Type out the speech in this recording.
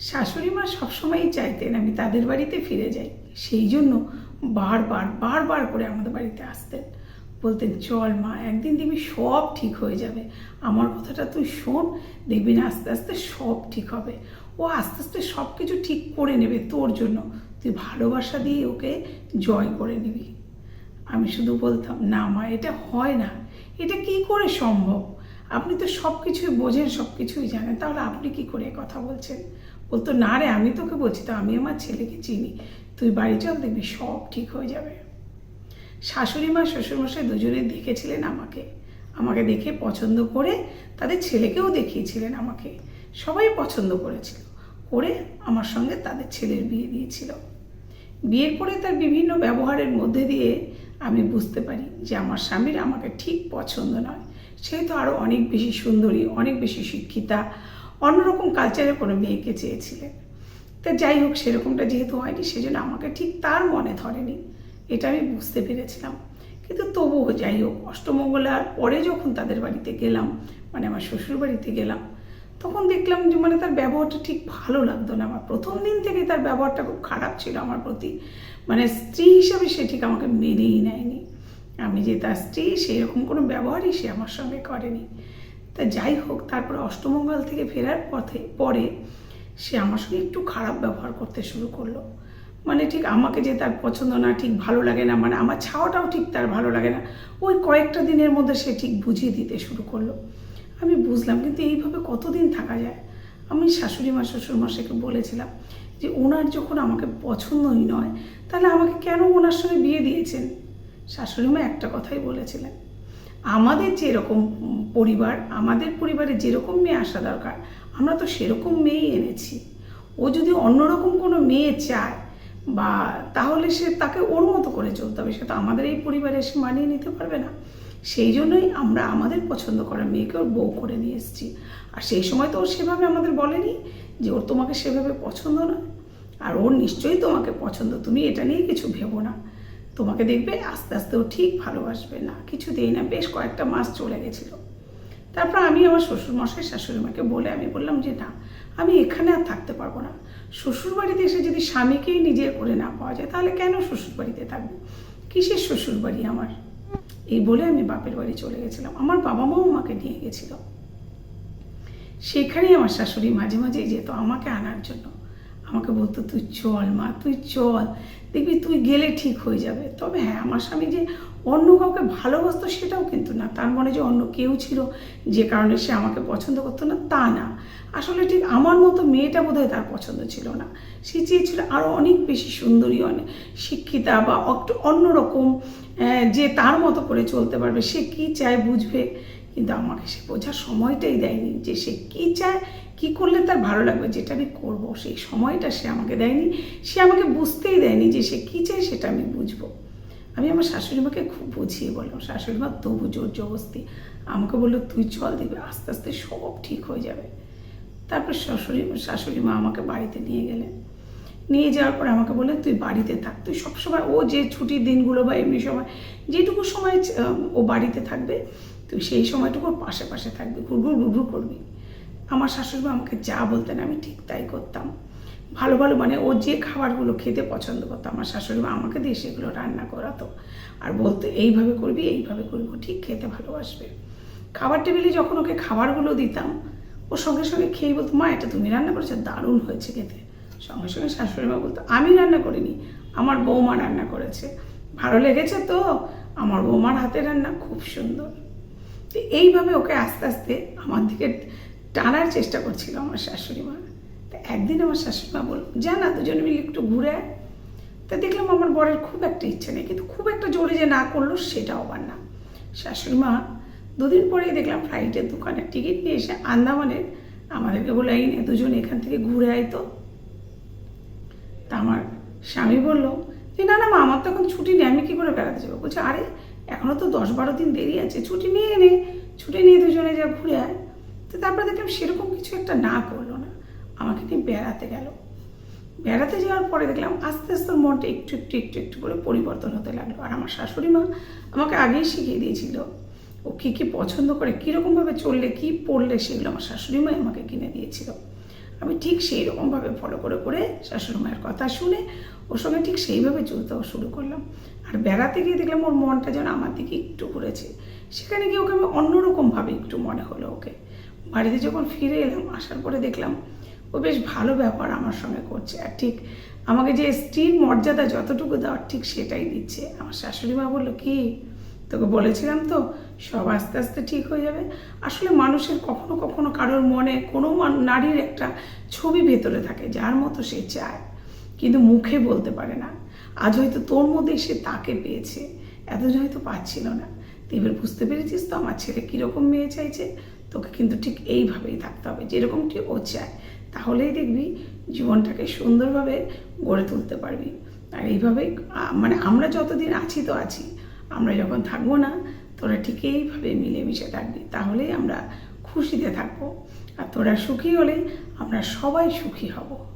শাশুড়ি মা সবসময়ই চাইতেন আমি তাদের বাড়িতে ফিরে যাই। সেই জন্য বারবার বারবার করে আমাদের বাড়িতে আসতেন। বলতেন, চল মা, একদিন দেখবি সব ঠিক হয়ে যাবে। আমার কথাটা তুই শোন, দেখবি না আস্তে আস্তে সব ঠিক হবে। ও আস্তে আস্তে সব কিছু ঠিক করে নেবে তোর জন্য। তুই ভালোবাসা দিয়ে ওকে জয় করে নিবি। আমি শুধু বলতাম, না মা, এটা হয় না। এটা কি করে সম্ভব? আপনি তো সব কিছুই বোঝেন সব কিছুই জানেন। তাহলে আপনি কি করে কথা বলছেন? বলতো, না রে, আমি তোকে বলছি তো, আমি আমার ছেলেকে চিনি। তুই বাড়ি চল, দেখবি সব ঠিক হয়ে যাবে। শাশুড়ি মা, শ্বশুরমশাই দুজনে দেখেছিলেন আমাকে। আমাকে দেখে পছন্দ করে তাদের ছেলেকেও দেখিয়েছিলেন আমাকে। সবাই পছন্দ করেছিল, করে আমার সঙ্গে তাদের ছেলের বিয়ে দিয়েছিল। বিয়ের পরে তার বিভিন্ন ব্যবহারের মধ্যে দিয়ে আমি বুঝতে পারি যে আমার স্বামীর আমাকে ঠিক পছন্দ নয়। সে তো আরও অনেক বেশি সুন্দরী, অনেক বেশি শিক্ষিতা অন্যরকম কালচারের কোনো মেয়েকে চেয়েছিলেন। তা যাই হোক, সেরকমটা যেহেতু হয়নি, সেজন্য আমাকে ঠিক তার মনে ধরেনি। এটা আমি বুঝতে পেরেছিলাম। কিন্তু তবুও যাই হোক, অষ্টমঙ্গলার পরে যখন তাদের বাড়িতে গেলাম মানে আমার শ্বশুর বাড়িতে গেলাম, তখন দেখলাম যে মানে তার ব্যবহারটা ঠিক ভালো লাগতো না। আমার প্রথম দিন থেকে তার ব্যবহারটা খুব খারাপ ছিল আমার প্রতি। মানে স্ত্রী হিসাবে সে ঠিক আমাকে মেনেই নেয়নি। আমি যে তার স্ত্রী সেরকম কোনো ব্যবহারই সে আমার সঙ্গে করেনি। তা যাই হোক, তারপরে অষ্টমঙ্গল থেকে ফেরার পথে, পরে সে আমার সঙ্গে একটু খারাপ ব্যবহার করতে শুরু করল। মানে ঠিক আমাকে যে তার পছন্দ না, ঠিক ভালো লাগে না মানে আমার ছাওয়াটাও ঠিক তার ভালো লাগে না, ওই কয়েকটা দিনের মধ্যে সে ঠিক বুঝিয়ে দিতে শুরু করল। আমি বুঝলাম, কিন্তু এইভাবে কতদিন থাকা যায়? আমি শাশুড়ি মা, শ্বশুর মশাইকে বলেছিলাম যে, ওনার যখন আমাকে পছন্দই নয়, তাহলে আমাকে কেন ওনার সঙ্গে বিয়ে দিয়েছেন? শাশুড়ি মা একটা কথাই বলেছিলেন। আমাদের যেরকম পরিবার, আমাদের পরিবারে যেরকম মেয়ে আসা দরকার, আমরা তো সেরকম মেয়েই এনেছি। ও যদি অন্যরকম কোনো মেয়ে চায়, বা তাহলে সে তাকে ওর মতো করে চলতে হবে, সে তো আমাদের এই পরিবারে এসে মানিয়ে নিতে পারবে না। সেই জন্যই আমরা আমাদের পছন্দ করা মেয়েকে ওর বউ করে নিয়ে এসেছি। আর সেই সময় তো ওর সেভাবে আমাদের বলেনি যে ওর তোমাকে সেভাবে পছন্দ নয়। আর ওর নিশ্চয়ই তোমাকে পছন্দ, তুমি এটা নিয়ে কিছু ভেবো না। তোমাকে দেখবে আস্তে আস্তে ও ঠিক ভালোবাসবে না। কিছুতেই না বেশ কয়েকটা মাস চলে গেছিল। তারপর আমি আমার শ্বশুরমশাই শাশুড়ি মাকে বলে আমি বললাম যে, না, আমি এখানে আর থাকতে পারব না। শ্বশুর বাড়িতে এসে যদি স্বামীকেই নিজের করে না পাওয়া যায়, তাহলে কেন শ্বশুর বাড়িতে থাকব? কিসের শ্বশুর বাড়ি আমার? এই বলে আমি বাপের বাড়ি চলে গেছিলাম। আমার বাবা মাও আমাকে নিয়ে গেছিল। সেখানেই আমার শাশুড়ি মাঝে মাঝে যেত আমাকে আনার জন্য। আমাকে বলতো, তুই চল মা, তুই চল। দেখবি তুই গেলে ঠিক হয়ে যাবে। তবে হ্যাঁ আমার স্বামী যে অন্য কাউকে ভালোবাসতো সেটাও কিন্তু না। তার মনে যে অন্য কেউ ছিল, যে কারণে সে আমাকে পছন্দ করতো না, তা না। আসলে ঠিক আমার মতো মেয়েটা বোধহয় তার পছন্দ ছিল না। সে চেয়েছিল আরও অনেক বেশি সুন্দরী অনেক শিক্ষিতা বা একটু অন্যরকম যে তার মতো করে চলতে পারবে। সে কী চায় বুঝবে? কিন্তু আমাকে সে বোঝার সময়টাই দেয়নি যে সে কী চায়, কী করলে তার ভালো লাগবে, যেটা আমি করব, সেই সময়টা সে আমাকে দেয়নি। সে আমাকে বুঝতেই দেয়নি যে সে কী চায়, সেটা আমি বুঝব। আমি আমার শাশুড়ি মাকে খুব বুঝিয়ে বললাম শাশুড়ি মা তবু জোর জবস্তি আমাকে বলল, তুই চল দিবি আস্তে আস্তে সব ঠিক হয়ে যাবে। তারপর শাশুড়ি শাশুড়ি মা আমাকে বাড়িতে নিয়ে গেলেন। নিয়ে যাওয়ার পর আমাকে বললেন, তুই বাড়িতে থাক। তুই সবসময়, ও যে ছুটির দিনগুলো বা এমনি সময়, যেটুকু সময় ও বাড়িতে থাকবে তুই সেই সময়টুকু পাশে পাশে থাকবি ঘুরঘুর ঘুরঘুর করবি। আমার শাশুড়িমা আমাকে যা বলতেন আমি ঠিক তাই করতাম। ভালো ভালো মানে ও যে খাবারগুলো খেতে পছন্দ করতো, আমার শাশুড়ি মা আমাকে দিয়ে সেগুলো রান্না করাতো। আর বলতো, এইভাবে করবি এইভাবে করবি ঠিক খেতে ভালোবাসবে। খাবার টেবিলে যখন ওকে খাবারগুলো দিতাম, ও সঙ্গে সঙ্গে খেয়ে বলতো, মা, এটা তুমি রান্না করেছ, দারুণ হয়েছে খেতে। সঙ্গে সঙ্গে শাশুড়ি মা বলতো, আমি রান্না করিনি, আমার বৌমা রান্না করেছে। ভালো লেগেছে তো? আমার বৌমার হাতে রান্না খুব সুন্দর। তো এইভাবে ওকে আস্তে আস্তে আমার দিকে টানার চেষ্টা করছিল আমার শাশুড়ি মা। তা একদিন আমার শাশুড়ি মা বলল, যা না, দুজনে মিলে একটু ঘুরে তা দেখলাম আমার বরের খুব একটা ইচ্ছে নেই, কিন্তু খুব একটা জোরে যে না করল সেটাও আবার না। শাশুড়ি মা দুদিন পরেই দেখলাম ফ্লাইটের দোকানের টিকিট নিয়ে এসে আন্দামানের আমাদেরকে বলে এই নে, দুজন এখান থেকে ঘুরে আয় তো। তা আমার স্বামী বলল যে, না না মা, আমার তো এখন ছুটি নেই, আমি কী করে বেড়াতে যাব? বলছে, আরে এখনও তো দশ বারো দিন দেরি আছে, ছুটি নিয়ে নে। ছুটি নিয়ে দুজনে যা ঘুরে আয়। তো তারপরে দেখলাম সেরকম কিছু একটা না করল না। আমাকে নিয়ে বেড়াতে গেল। বেড়াতে যাওয়ার পরে দেখলাম আস্তে আস্তে মনটা একটু একটু একটু একটু করে পরিবর্তন হতে লাগল। আর আমার শাশুড়ি মা আমাকে আগেই শিখিয়ে দিয়েছিল, ও কী কী পছন্দ করে, কীরকমভাবে চললে, কী পড়লে সেগুলো আমার শাশুড়ি মাই আমাকে কিনে দিয়েছিল। আমি ঠিক সেই রকমভাবে ফলো করে করে শাশুড়ি মায়ের কথা শুনে ওর সঙ্গে ঠিক সেইভাবে চলতেও শুরু করলাম। আর বেড়াতে গিয়ে দেখলাম ওর মনটা যেন আমার দিকে একটু ঘুরেছে। সেখানে গিয়ে ওকে আমি অন্যরকমভাবে একটু মনে হলো ওকে। বাড়িতে যখন ফিরে এলাম, আসার পরে দেখলাম ও বেশ ভালো ব্যবহার আমার সঙ্গে করছে। আর ঠিক আমাকে যে স্ত্রীর মর্যাদা যতটুকু দেওয়ার ঠিক সেটাই দিচ্ছে। আমার শাশুড়ি মা বলল, কি তোকে বলেছিলাম তো, সব আস্তে আস্তে ঠিক হয়ে যাবে। আসলে মানুষের কখনো কখনো কারোর মনে কোনো নারীর একটা ছবি ভেতরে থাকে, যার মতো সে চায়, কিন্তু মুখে বলতে পারে না। আজ হয়তো তোর মধ্যে সে তাকে পেয়েছে, এতদিন হয়তো পাচ্ছিল না। তুই এবার বুঝতে পেরেছিস তো, আমার ছেলে কীরকম মেয়ে চাইছে? তোকে কিন্তু ঠিক এইভাবেই থাকতে হবে, যেরকমটি ও চায়, তাহলেই দেখবি জীবনটাকে সুন্দরভাবে গড়ে তুলতে পারবি। আর এইভাবেই মানে আমরা যতদিন আছি তো আছি আমরা যখন থাকব না, তোরা ঠিক এইভাবে মিলেমিশে থাকবি। তাহলেই আমরা খুশিতে থাকব। আর তোরা সুখী হলে আমরা সবাই সুখী হব।